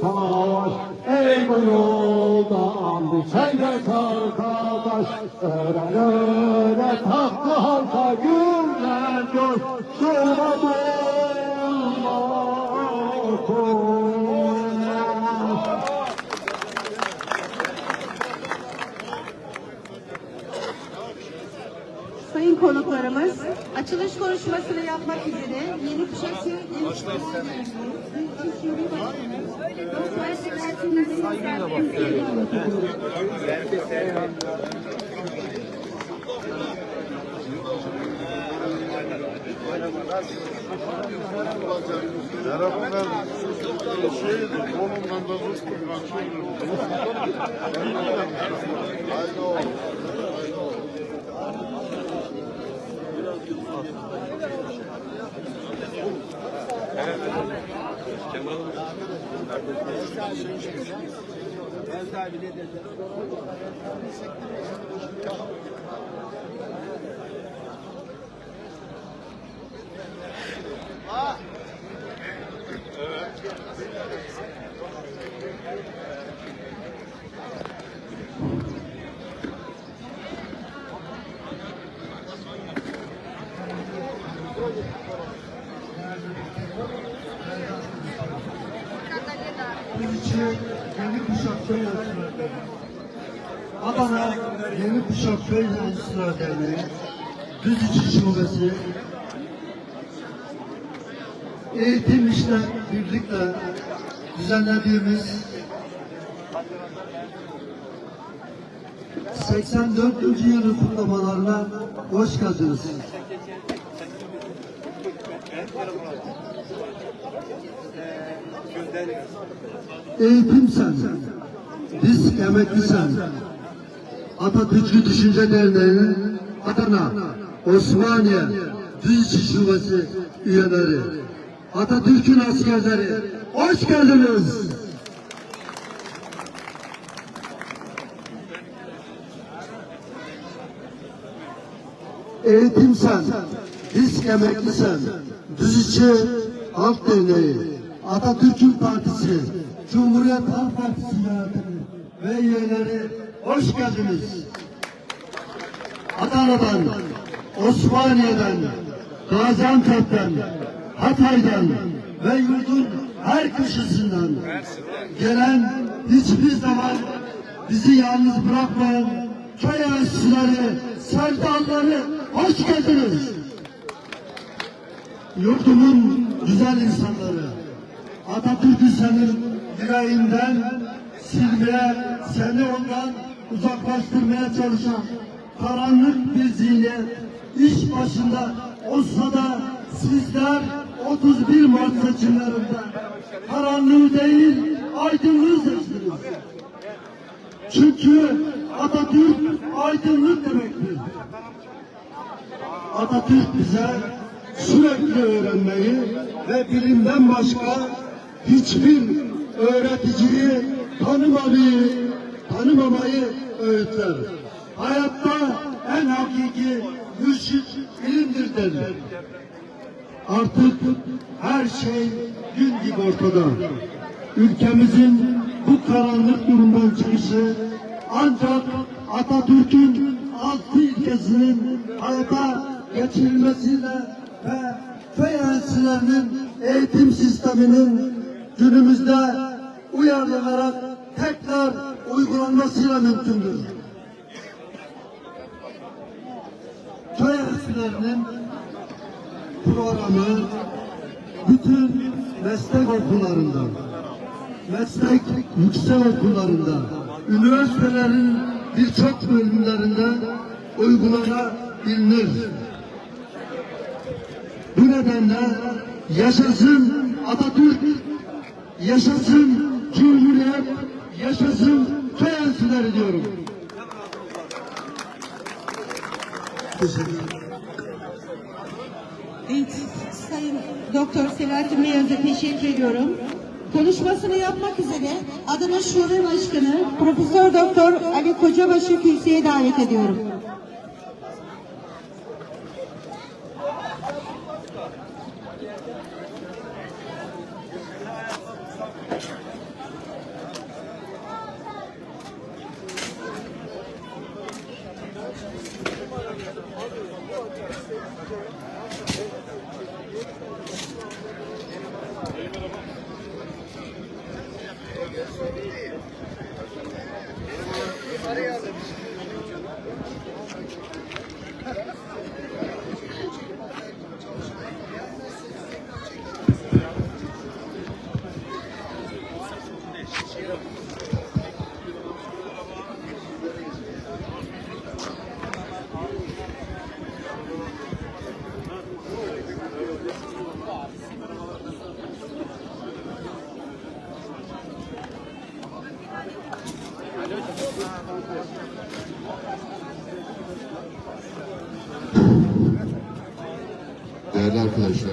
savaş Ey bu yolda andı çeyrek arkadaş. Öğren öğret hakkı açılış konuşmasını yapmak üzere Yeni Kuşak Merhaba ben şeydi, kolumdan da rızkım kaçıyorum. İlçe Adana Yeni Kuşak Enstitüsü Derneği. Düzücü Şubesi. Eğitim işle birlikte düzenlediğimiz 84. yılı kutlamalarına hoş geldiniz. Eğitim sen, biz emekli sen. Atatürkçü Düşünce Derneği'nin Adana, Osmaniye, Düzçi Şubesi üyeleri, Atatürk'ün askerleri, hoş geldiniz. Eğitim sen, biz emekli sen. Düzçi Halk Derneği, Atatürk'ün Partisi, Cumhuriyet Halk Partisi yönetimi ve üyeleri hoş geldiniz. Adana'dan, Osmaniye'den, Gaziantep'ten, Hatay'dan ve yurdun her köşesinden gelen hiçbir zaman bizi yalnız bırakmayan köy enstitüleri, sevdaları hoş geldiniz. Yurdumun güzel insanları, Atatürk'ü senin yüreğinden silmeye, seni ondan uzaklaştırmaya çalışan karanlık bir zihniyet iş başında olsa da sizler 31 Mart seçimlerinde karanlığı değil aydınlığı seçtiniz. Çünkü Atatürk aydınlık demektir. Atatürk bize sürekli öğrenmeyi ve bilimden başka hiçbir öğreticiyi tanımamayı, tanımamayı öğütler. Hayatta en hakiki mürşit ilimdir derler. Artık her şey gün gibi ortada. Ülkemizin bu karanlık durumdan çıkışı ancak Atatürk'ün altı ilkesinin hayata geçirilmesiyle ve köy enstitülerinin eğitim sisteminin günümüzde uyarlanarak tekrar uygulanmasıyla mümkündür. Köy enstitülerinin programı bütün meslek okullarında, meslek yüksek okullarında, üniversitelerin birçok bölümlerinde uygulanabilir. Bu nedenle yaşasın Atatürk, yaşasın Cumhuriyet, yaşasın köy diyorum. Evet, Sayın Doktor Selahattin Beyaz'a teşekkür ediyorum. Konuşmasını yapmak üzere Adana Şube Başkanı Profesör Doktor Ali Kocabaşı kürsüye davet ediyorum. Thank you. Değerli arkadaşlar,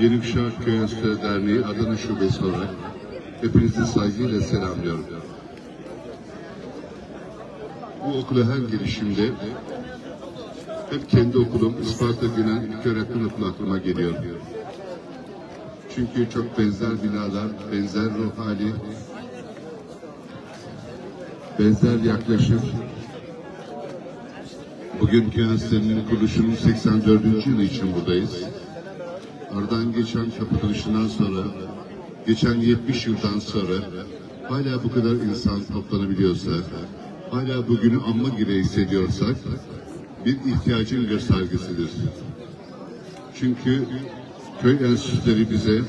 Yeni Kuşak Köy Enstitüleri Derneği Adana Şubesi olarak hepinizi saygıyla selamlıyorum. Bu okula her girişimde hep kendi okulum Isparta Günen İlköğretim Okulu aklıma geliyor. Çünkü çok benzer binalar, benzer ruh hali, benzer yaklaşım, Bugün Kıyaslarının kuruluşunun 84. yılı için buradayız. Aradan geçen kapatılışından sonra, geçen 70 yıldan sonra hala bu kadar insan toplanabiliyorsa, hala bugünü anma gereği hissediyorsak bir ihtiyacın göstergesidir. Çünkü köy enstitüleri bize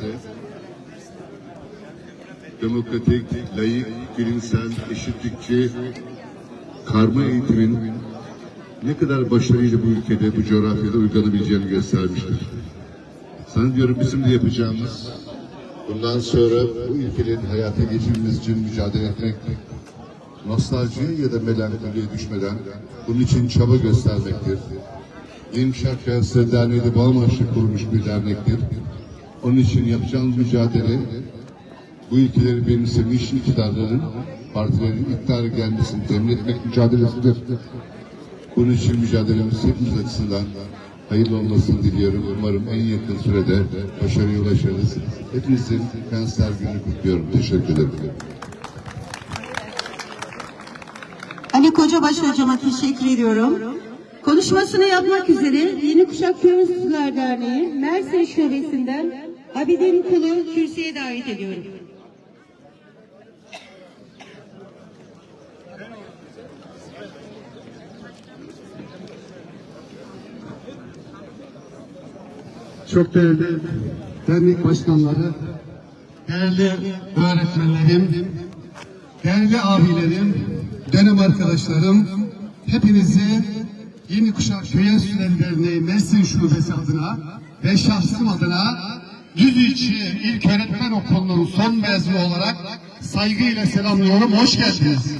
demokratik, layık, bilimsel, eşitlikçi, karma eğitimin ne kadar başarıyla bu ülkede, bu coğrafyada uygulanabileceğini göstermiştir. Sanıyorum bizim de yapacağımız bundan sonra bu ülkenin hayata geçirmemiz için mücadele etmek, nostaljiye ya da melankoliye düşmeden bunun için çaba göstermektir. İmşak Üniversitesi Derneği de bu amaçla kurulmuş bir dernektir. Onun için yapacağımız mücadele bu ülkeleri benimsemiş iktidarların partilerin iktidara gelmesini temin etmek mücadelesidir. Bunun için mücadelemiz hepimiz açısından hayırlı olmasını diliyorum. Umarım en yakın sürede başarıya ulaşırız. Hepinizin kanser günü kutluyorum. Teşekkür ederim. Ali Kocabaş hocama teşekkür ediyorum. Konuşmasını yapmak üzere Yeni Kuşak Köy Enstitüler Derneği Mersin Şubesi'nden Abidin Kulu kürsüye davet ediyorum. Çok değerli dernek başkanları, değerli öğretmenlerim, değerli abilerim, dönem arkadaşlarım, hepinizi Yeni Kuşak Köy Enstitüleri Derneği Mersin Şubesi adına ve şahsım adına Düzüçi İlk Öğretmen Okulu'nun son mezunu olarak saygıyla selamlıyorum. Hoş geldiniz.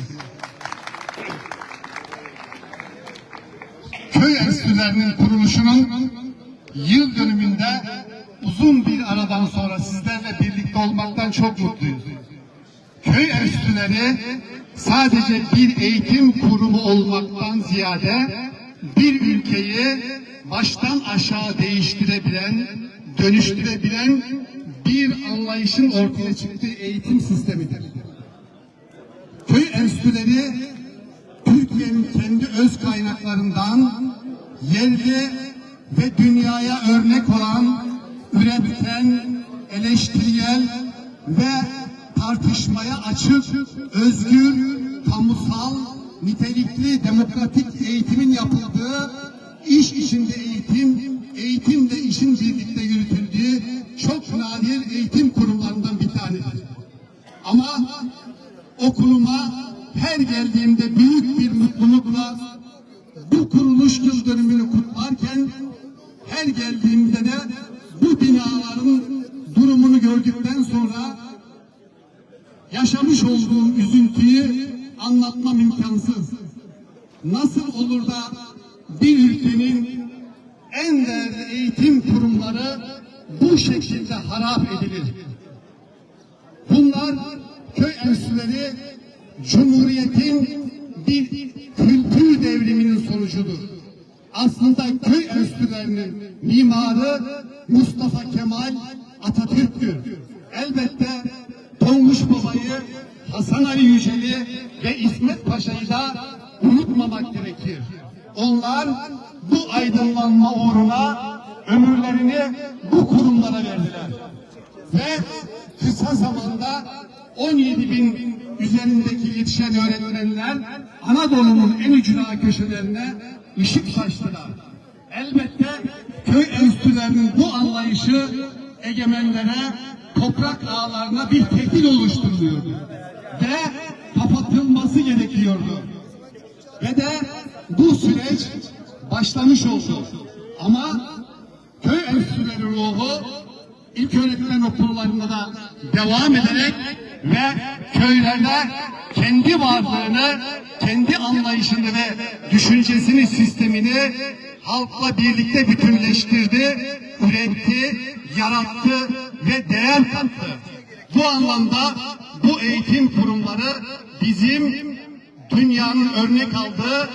köy enstitülerinin kuruluşunun yıl dönümünde uzun bir aradan sonra sizlerle birlikte olmaktan çok mutluyuz. Köy enstitüleri sadece bir eğitim kurumu olmaktan ziyade bir ülkeyi baştan aşağı değiştirebilen, dönüştürebilen bir anlayışın ortaya çıktığı eğitim sistemidir. Köy enstitüleri Türkiye'nin kendi öz kaynaklarından yerli ve dünyaya örnek olan üreten, eleştirel ve tartışmaya açık, özgür, kamusal, nitelikli, demokratik eğitimin yapıldığı, iş içinde eğitim, eğitimle işin birlikte yürütüldüğü çok nadir eğitim kurumlarından bir tanesidir. Ama okuluma her geldiğimde büyük bir mutlulukla bu kuruluş yıl geldiğimde de bu binaların durumunu gördükten sonra yaşamış olduğum üzüntüyü anlatmam imkansız. Nasıl olur da bir ülkenin en değerli eğitim kurumları bu şekilde harap edilir? Bunlar köy enstitüleri Cumhuriyet'in bir kültür devriminin sonucudur. Aslında köy enstitülerinin mimarı Mustafa Kemal Atatürk'tür. Elbette Tonguç Baba'yı, Hasan Ali Yücel'i ve İsmet Paşa'yı da unutmamak gerekir. Onlar bu aydınlanma uğruna ömürlerini bu kurumlara verdiler. Ve kısa zamanda 17 bin üzerindeki yetişen öğretmenler Anadolu'nun en ücra köşelerine ışık saçtılar. Elbette köy enstitülerinin bu anlayışı egemenlere, toprak ağlarına bir tehdit oluşturuyordu. Ve kapatılması gerekiyordu. Ve de bu süreç başlamış oldu. Ama köy enstitüleri ruhu ilk öğretmen okullarında da devam ederek ve köylerde kendi varlığını, kendi anlayışını ve düşüncesini, sistemini halkla birlikte bütünleştirdi, üretti, yarattı ve değer kattı. Bu anlamda bu eğitim kurumları bizim dünyanın örnek aldığı